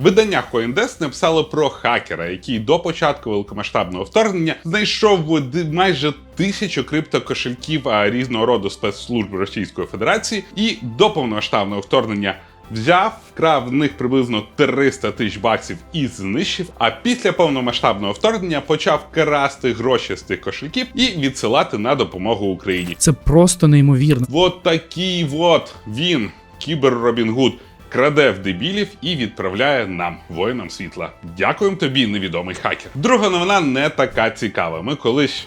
Видання CoinDesk написало про хакера, який до початку великомасштабного вторгнення знайшов майже тисячу криптокошельків різного роду спецслужб Російської Федерації, і до повномасштабного вторгнення взяв, вкрав в них приблизно 300 тисяч баксів і знищив. А після повномасштабного вторгнення почав красти гроші з тих кошельків і відсилати на допомогу Україні. Це просто неймовірно. Вот такий вот він, кібер Робін Гуд, краде в дебілів і відправляє нам, воїнам світла. Дякуємо тобі, невідомий хакер. Друга новина не така цікава. Ми колись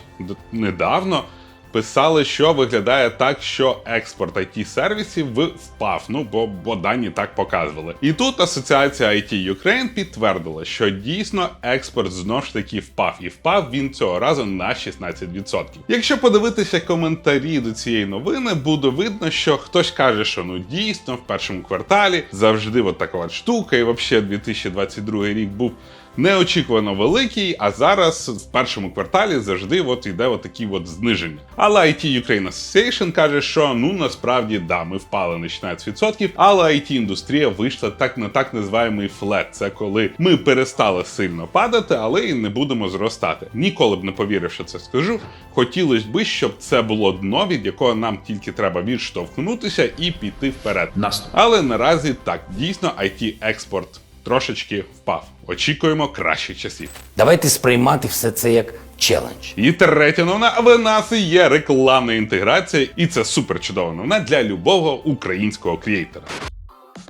недавно. Писали, що виглядає так, що експорт it сервісів впав. Ну бо, бо дані так показували. І тут асоціація IT Ukraine підтвердила, що дійсно експорт знов ж таки впав, і впав він цього разу на 16%. Якщо подивитися коментарі до цієї новини, буде видно, що хтось каже, що ну дійсно в першому кварталі завжди от така штука, і взагалі 2022 рік був неочікувано великий, а зараз в першому кварталі завжди от йде от такі от зниження. Але IT Ukraine Association каже, що ну насправді да, ми впали на 16%, але it індустрія вийшла так на так називаємий флет. Це коли ми перестали сильно падати, але і не будемо зростати. Ніколи б не повірив, що це скажу. Хотілося б, щоб це було дно, від якого нам тільки треба відштовхнутися і піти вперед. Наступ. Але наразі так дійсно it експорт трошечки впав. Очікуємо кращих часів. Давайте сприймати все це як челендж. І третя новина в нас є рекламна інтеграція, і це супер чудова новина для любого українського креатора.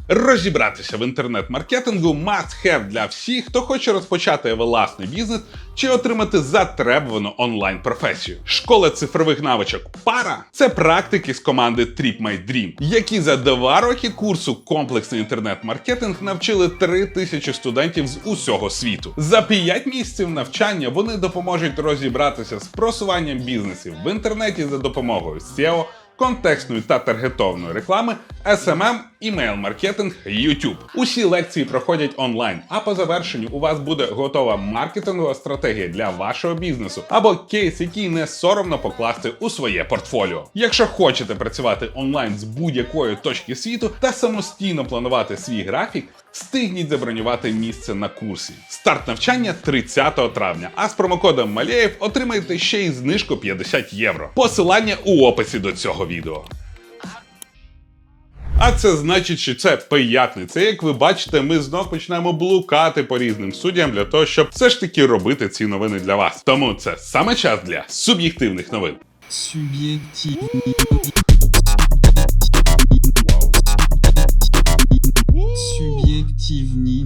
Розібратися в інтернет-маркетингу must have для всіх, хто хоче розпочати власний бізнес чи отримати затребувану онлайн-професію. Школа цифрових навичок Пара це практики з команди Trip My Dream, які за два роки курсу комплексний інтернет-маркетинг навчили три тисячі студентів з усього світу. За п'ять місяців навчання вони допоможуть розібратися з просуванням бізнесів в інтернеті за допомогою SEO, контекстної та таргетовної реклами, SMM, імейл-маркетинг, YouTube. Усі лекції проходять онлайн, а по завершенню у вас буде готова маркетингова стратегія для вашого бізнесу або кейс, який не соромно покласти у своє портфоліо. Якщо хочете працювати онлайн з будь-якої точки світу та самостійно планувати свій графік, Встигніть забронювати місце на курсі. Старт навчання 30 травня, а з промокодом Малеєв отримаєте ще й знижку 50 євро. Посилання у описі до цього відео. А це значить, що це пиятниця. Як ви бачите, ми знов починаємо блукати по різним суддям для того, щоб все ж таки робити ці новини для вас. Тому це саме час для суб'єктивних новин. Субъективный.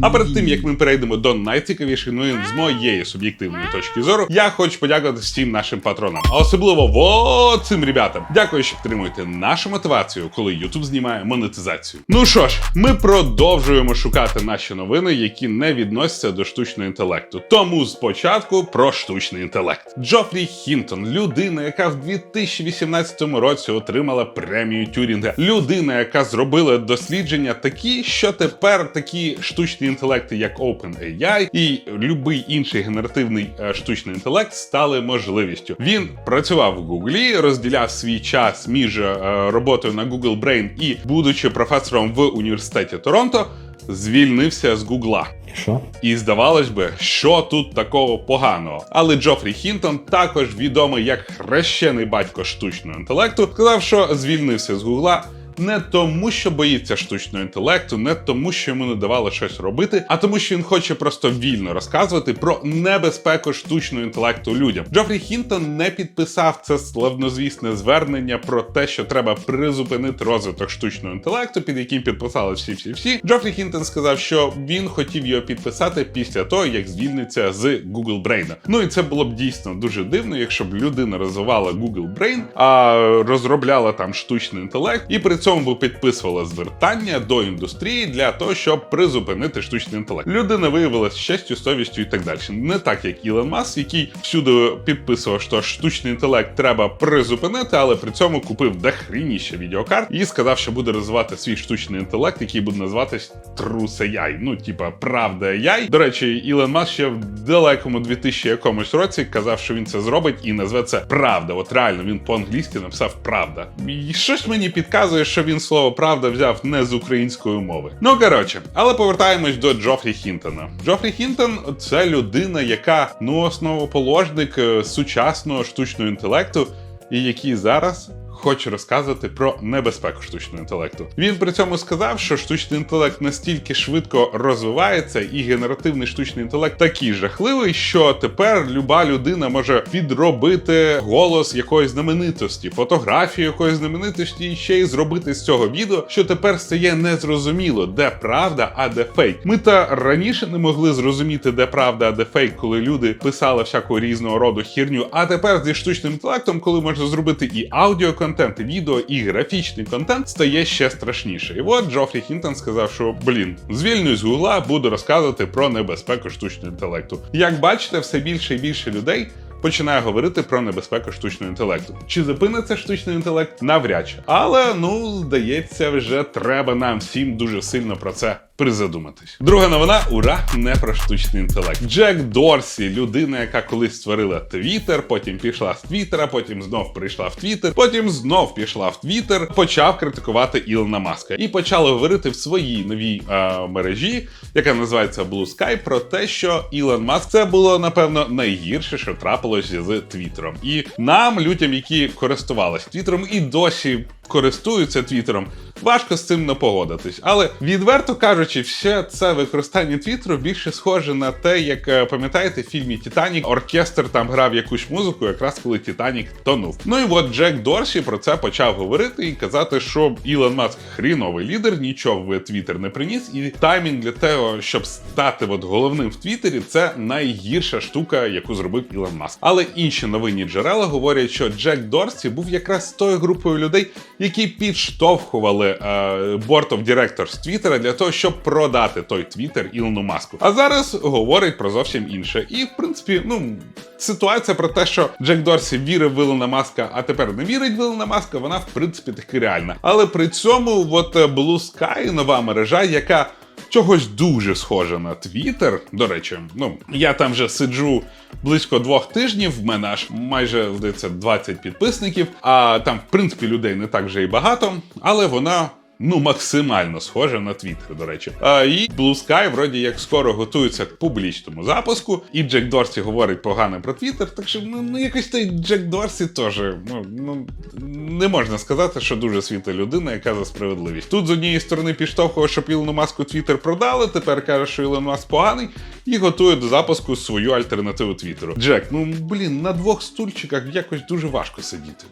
А перед тим як ми перейдемо до найцікавіших новин з моєї суб'єктивної точки зору, я хочу подякувати всім нашим патронам, а особливо вот цим ребятам. Дякую, що підтримуєте нашу мотивацію, коли YouTube знімає монетизацію. Ну що ж, ми продовжуємо шукати наші новини, які не відносяться до штучного інтелекту. Тому спочатку про штучний інтелект. Джофрі Хінтон, людина, яка в 2018 році отримала премію Тюрінга, людина, яка зробила дослідження такі, що тепер такі штучні інтелекти, як OpenAI і будь-який інший генеративний е, штучний інтелект, стали можливістю. Він працював в Гуглі, розділяв свій час між е, роботою на Google Brain і будучи професором в університеті Торонто, звільнився з Гугла. Що? І здавалось би, що тут такого поганого. Але Джофрі Хінтон, також відомий як хрещений батько штучного інтелекту, сказав, що звільнився з Гугла. Не тому, що боїться штучного інтелекту, не тому, що йому не давали щось робити, а тому, що він хоче просто вільно розказувати про небезпеку штучного інтелекту людям. Джофрі Хінтон не підписав це славнозвісне звернення про те, що треба призупинити розвиток штучного інтелекту, під яким підписали всі всі всі. Джофрі Хінтон сказав, що він хотів його підписати після того, як звільниться з Google Brain. Ну і це було б дійсно дуже дивно, якщо б людина розвивала Google Brain, а розробляла там штучний інтелект, і при цьому б підписувала звертання до індустрії для того, щоб призупинити штучний інтелект. Людина виявилася честю, совістю і так далі. Не так, як Ілон Маск, який всюди підписував, що штучний інтелект треба призупинити, але при цьому купив дохрініще відеокарт і сказав, що буде розвивати свій штучний інтелект, який буде називатись AI. Ну, типа, правда AI. До речі, Ілон Маск ще в далекому 2000 якомусь році казав, що він це зробить і назве це Правда. От реально він по-англійськи написав Правда. І щось мені підказує, що що він слово правда взяв не з української мови. Ну коротше, але повертаємось до Джофрі Хінтона. Джофрі Хінтон це людина, яка ну основоположник е, сучасного штучного інтелекту, і який зараз. Хоче розказувати про небезпеку штучного інтелекту. Він при цьому сказав, що штучний інтелект настільки швидко розвивається, і генеративний штучний інтелект такий жахливий, що тепер люба людина може підробити голос якоїсь знаменитості, фотографію якоїсь знаменитості, і ще й зробити з цього відео, що тепер стає незрозуміло, де правда, а де фейк. Ми та раніше не могли зрозуміти, де правда, а де фейк, коли люди писали всяку різного роду хірню. А тепер зі штучним інтелектом, коли можна зробити і аудіоконтент, і відео, і графічний контент, стає ще страшніше. І от Джофрі Хінтон сказав, що блін, звільнюсь з гугла, буду розказувати про небезпеку штучного інтелекту. Як бачите, все більше і більше людей. Починає говорити про небезпеку штучного інтелекту. Чи зупиниться штучний інтелект? Навряд чи. Але ну здається, вже треба нам всім дуже сильно про це призадуматись. Друга новина: ура, не про штучний інтелект. Джек Дорсі, людина, яка колись створила Твіттер, потім пішла з Твіттера, потім знов прийшла в Твіттер, потім знов пішла в Твіттер, почав критикувати Ілона Маска і почали говорити в своїй новій е, мережі, яка називається Blue Sky, про те, що Ілон Маск це було напевно найгірше, що трапилось з Твіттером. І нам, людям, які користувались Твіттером і досі користуються Твіттером, важко з цим не погодитись. Але відверто кажучи, все це використання Твіттеру більше схоже на те, як е, пам'ятаєте, в фільмі Титанік оркестр там грав якусь музику, якраз коли Титанік тонув. Ну і от Джек Дорсі про це почав говорити і казати, що Ілон Маск хріновий лідер, нічого в Твіттер не приніс, і таймінг для того, щоб стати от головним в Твіттері, це найгірша штука, яку зробив Ілон Маск. Але інші новинні джерела говорять, що Джек Дорсі був якраз тою групою людей, які підштовхували Board of Directors Твіттера для того, щоб продати той Твіттер Ілону Маску. А зараз говорить про зовсім інше. І в принципі, ну ситуація про те, що Джек Дорсі вірив в Ілона Маска, а тепер не вірить в Ілона Маска, вона в принципі таки реальна. Але при цьому, от е, Blue Sky, нова мережа, яка чогось дуже схоже на Твіттер. До речі, ну я там вже сиджу близько двох тижнів. В мене аж майже здається 20 підписників. А там, в принципі, людей не так вже і багато, але вона. Ну, максимально схоже на Твіттер, до речі. А, і Blue Sky, вроді як скоро готується к публічному запуску, і Джек Дорсі говорить погано про Твіттер, так що ну, ну якось той Джек Дорсі теж ну, ну не можна сказати, що дуже світла людина, яка за справедливість. Тут з однієї сторони підштовхував, щоб Ілону Маску Твіттер продали, тепер каже, що Ілон Маск поганий, і готує до запуску свою альтернативу Твіттеру. Джек, ну блін, на двох стульчиках якось дуже важко сидіти.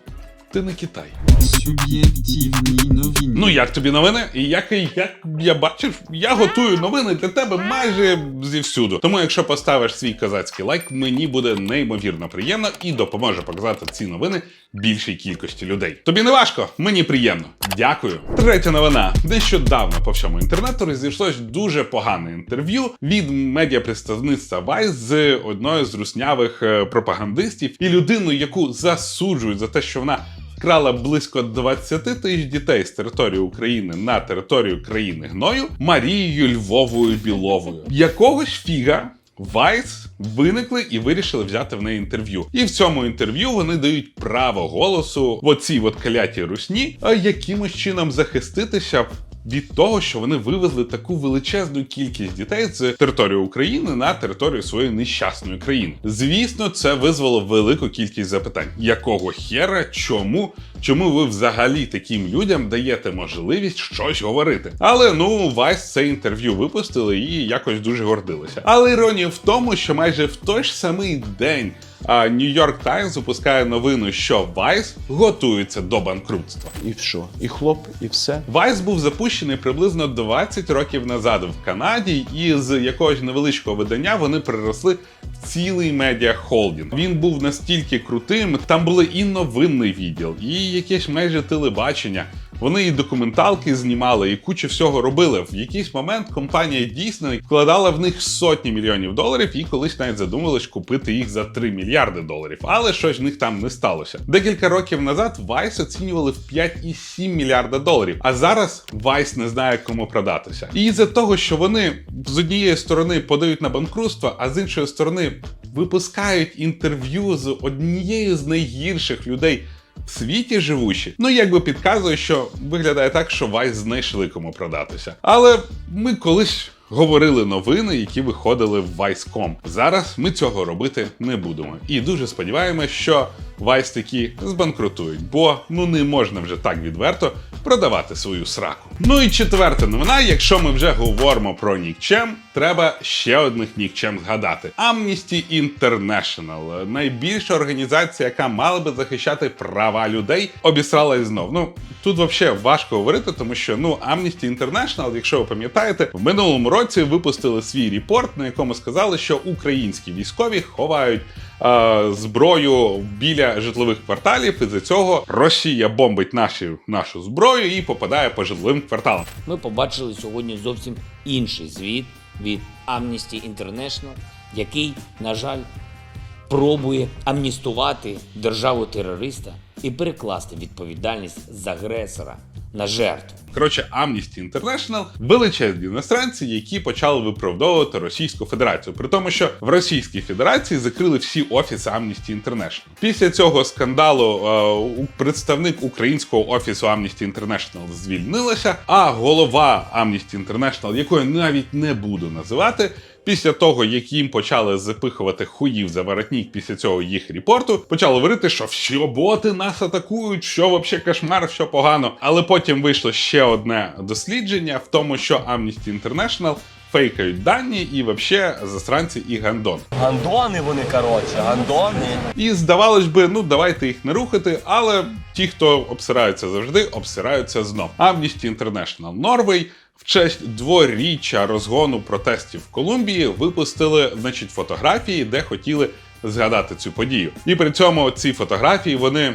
Ти не Китай. Суб'єктивні новини. Ну як тобі новини? І як, як я бачив, я готую новини для тебе майже зівсюду. Тому, якщо поставиш свій козацький лайк, мені буде неймовірно приємно і допоможе показати ці новини більшій кількості людей. Тобі не важко, мені приємно. Дякую. Третя новина. Нещодавно по всьому інтернету розійшлось дуже погане інтерв'ю від медіапредставництва Vice з одною з руснявих е, пропагандистів і людину, яку засуджують за те, що вона вкрала близько 20 тисяч дітей з території України на територію країни гною Марією Львовою Біловою. Якогось фіга. Вайс виникли і вирішили взяти в неї інтерв'ю. І в цьому інтерв'ю вони дають право голосу в оцій от калятій русні, якимось чином захиститися від того, що вони вивезли таку величезну кількість дітей з території України на територію своєї нещасної країни. Звісно, це визвало велику кількість запитань: якого хера, чому? Чому ви взагалі таким людям даєте можливість щось говорити? Але ну Вайс це інтерв'ю випустили і якось дуже гордилися. Але іронія в тому, що майже в той ж самий день. А Нью-Йорк Таймс випускає новину, що Vice готується до банкрутства. І що? І хлоп, і все. Vice був запущений приблизно 20 років назад в Канаді, і з якогось невеличкого видання вони переросли в цілий медіа холдинг. Він був настільки крутим, там були і новинний відділ, і якесь майже телебачення. Вони і документалки знімали, і кучу всього робили. В якийсь момент компанія дійсно вкладала в них сотні мільйонів доларів і колись навіть задумувалась купити їх за 3 мільярди доларів. Але щось в них там не сталося. Декілька років назад Vice оцінювали в 5,7 мільярда доларів. А зараз Vice не знає, кому продатися. І із-за того, що вони з однієї сторони подають на банкрутство, а з іншої сторони випускають інтерв'ю з однією з найгірших людей в світі живучі. Ну якби підказує, що виглядає так, що Вайс знайшли кому продатися. Але ми колись. Говорили новини, які виходили в Vice.com. Зараз ми цього робити не будемо. І дуже сподіваємось, що Vice таки збанкрутують, бо ну не можна вже так відверто продавати свою сраку. Ну і четверта новина, якщо ми вже говоримо про нікчем, треба ще одних нікчем згадати: Amnesty International, найбільша організація, яка мала би захищати права людей, обісралась знов. Ну тут взагалі важко говорити, тому що ну Amnesty International, якщо ви пам'ятаєте, в минулому році випустили свій репорт, на якому сказали, що українські військові ховають е, зброю біля житлових кварталів, і за цього Росія бомбить наші, нашу зброю і попадає по житловим кварталам. Ми побачили сьогодні зовсім інший звіт від Amnesty International, який, на жаль, пробує амністувати державу-терориста і перекласти відповідальність з агресора на жертву. Коротше, Amnesty International – величезні іностранці, які почали виправдовувати Російську Федерацію, при тому, що в Російській Федерації закрили всі офіси Amnesty International. Після цього скандалу е, представник українського офісу Amnesty International звільнилася, а голова Amnesty International, якою навіть не буду називати. Після того, як їм почали запихувати хуїв за воротник після цього їх репорту, почали говорити, що всі боти нас атакують, що вообще кошмар, що погано. Але потім вийшло ще одне дослідження в тому, що Amnesty International фейкають дані і вообще засранці і гандон. Гандони вони, коротше, гандони. І здавалось би, ну давайте їх не рухати, але ті, хто обсираються завжди, обсираються знов. Amnesty International Norway в честь дворіччя розгону протестів в Колумбії випустили, значить, фотографії, де хотіли згадати цю подію. І при цьому ці фотографії вони.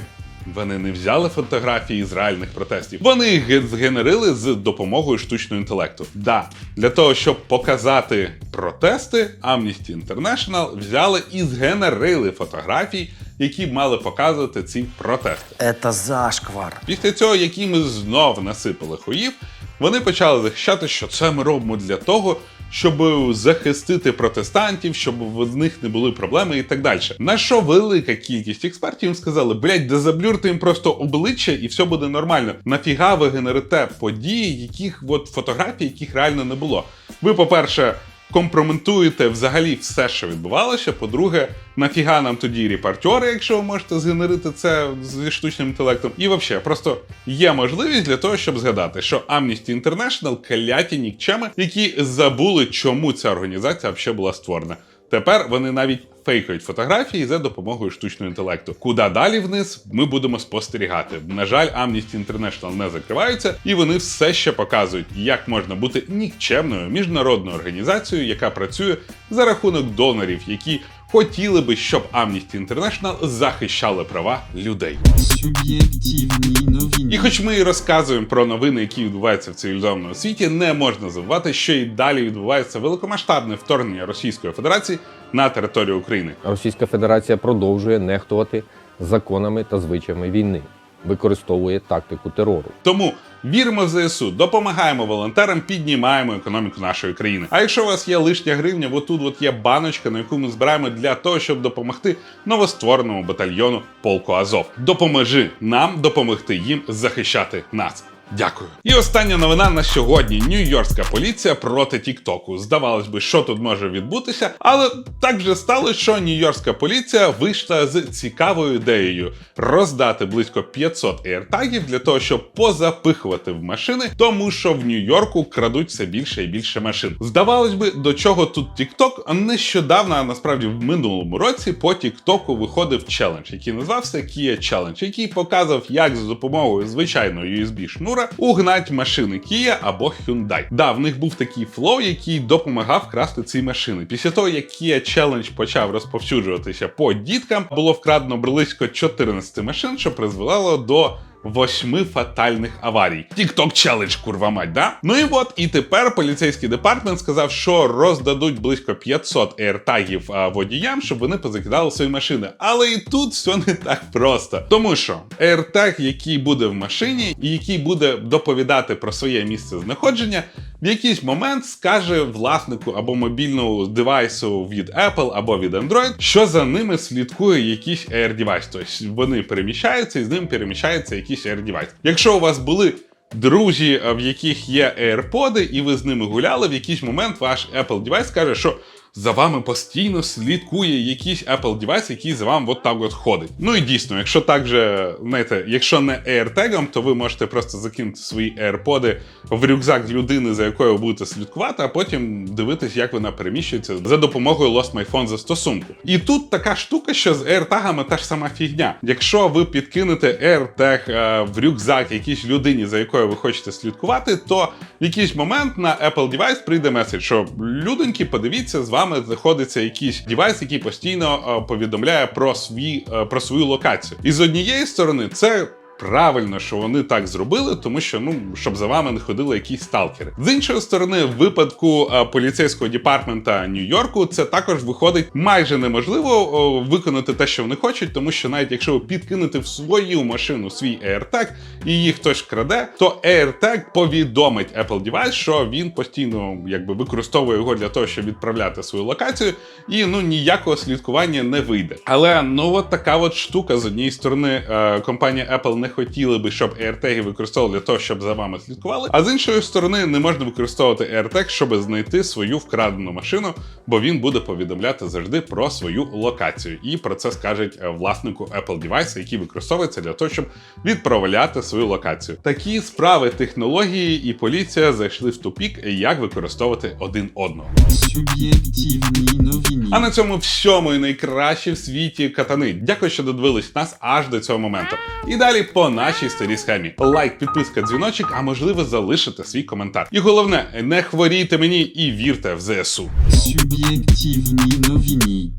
Вони не взяли фотографії з реальних протестів. Вони їх згенерили з допомогою штучного інтелекту. Да, для того, щоб показати протести, Amnesty International взяли і згенерили фотографії, які мали показувати ці протести. Это зашквар. Після цього, які ми знов насипали хуїв, вони почали захищати, що це ми робимо для того, щоб захистити протестантів, щоб в них не були проблеми і так далі. На що велика кількість експертів їм сказали: блять, де заблюрте їм просто обличчя і все буде нормально. Нафіга ви генерите події, яких от фотографій, яких реально не було. Ви, по-перше, компроментуєте взагалі все, що відбувалося. По-друге, нафіга нам тоді репортери, якщо ви можете згенерити це зі штучним інтелектом. І взагалі, просто є можливість для того, щоб згадати, що Amnesty International каляті нікчеми, які забули, чому ця організація взагалі була створена. Тепер вони навіть фейкають фотографії за допомогою штучного інтелекту. Куди далі вниз ми будемо спостерігати. На жаль, Amnesty International не закриваються, і вони все ще показують, як можна бути нікчемною міжнародною організацією, яка працює за рахунок донорів, які хотіли би, щоб Amnesty International захищали права людей. Суб'єктивні новини. І хоч ми і розказуємо про новини, які відбуваються в цивілізованому світі, не можна забувати, що і далі відбувається великомасштабне вторгнення Російської Федерації на територію України. Російська Федерація продовжує нехтувати законами та звичаями війни, використовує тактику терору. Тому віримо в ЗСУ, допомагаємо волонтерам, піднімаємо економіку нашої країни. А якщо у вас є лишня гривня, отут от є баночка, на яку ми збираємо для того, щоб допомогти новоствореному батальйону полку Азов. Допоможи нам допомогти їм захищати нас. Дякую. І остання новина на сьогодні: Нью-Йоркська поліція проти Тіктоку. Здавалось би, що тут може відбутися, але так вже стало, що Нью-Йоркська поліція вийшла з цікавою ідеєю роздати близько 500 AirTagів для того, щоб позапихувати в машини, тому що в Нью-Йорку крадуть все більше і більше машин. Здавалось би, до чого тут TikTok? Нещодавно, а насправді в минулому році, по TikTok виходив челендж, який називався Kia Challenge, який показав, як за допомогою звичайного USB шнура угнать машини Kia або Hyundai. Да, в них був такий флоу, який допомагав красти ці машини. Після того, як Kia Challenge почав розповсюджуватися по діткам, було вкрадено близько 14 машин, що призвело до восьми фатальних аварій. Тікток челендж, курва мать, да? Ну і от, і тепер поліцейський департмент сказав, що роздадуть близько 500 ейртагів водіям, щоб вони позакидали свої машини. Але і тут все не так просто. Тому що ейртаг, який буде в машині, і який буде доповідати про своє місце знаходження, в якийсь момент скаже власнику або мобільного девайсу від Apple або від Android, що за ними слідкує якийсь Air девайс. Тобто вони переміщаються і з ним переміщається якийсь Air девайс. Якщо у вас були друзі, в яких є AirPods, і ви з ними гуляли, в якийсь момент ваш Apple девайс скаже, що за вами постійно слідкує якийсь Apple девайс, який за вами от так от ходить. Ну і дійсно, якщо так же, знаєте, якщо не AirTag, то ви можете просто закинути свої AirPods в рюкзак людини, за якою ви будете слідкувати, а потім дивитись, як вона переміщується за допомогою Lost My Phone застосунку. І тут така штука, що з AirTag та ж сама фігня. Якщо ви підкинете AirTag е, в рюкзак якійсь людині, за якою ви хочете слідкувати, то в якийсь момент на Apple девайс прийде меседж, що людоньки, подивіться, з вами знаходиться якийсь девайс, який постійно е, повідомляє про свій е, про свою локацію. І з однієї сторони, це. Правильно, що вони так зробили, тому що ну щоб за вами не ходили якісь сталкери. З іншої сторони, в випадку е, поліцейського департмента Нью-Йорку, це також виходить майже неможливо виконати те, що вони хочуть, тому що навіть якщо ви підкинете в свою машину свій AirTag і її хтось краде, то AirTag повідомить Apple Device, що він постійно якби використовує його для того, щоб відправляти свою локацію, і ну ніякого слідкування не вийде. Але ну от така от штука з однієї сторони, е, компанія Apple не хотіли би, щоб AirTag використовували для того, щоб за вами слідкували. А з іншої сторони, не можна використовувати AirTag, щоб знайти свою вкрадену машину, бо він буде повідомляти завжди про свою локацію. І про це скажуть е, власнику Apple девайса, який використовується для того, щоб відправляти свою локацію. Такі справи технології і поліція зайшли в тупік, як використовувати один одного. Суб'єктивні новини. А на цьому всьому і найкраще в світі катани. Дякую, що додивились нас аж до цього моменту. І далі по нашій старій схемі. Лайк, підписка, дзвіночок, а можливо залишити свій коментар. І головне, не хворійте мені і вірте в ЗСУ. Суб'єктивні новини.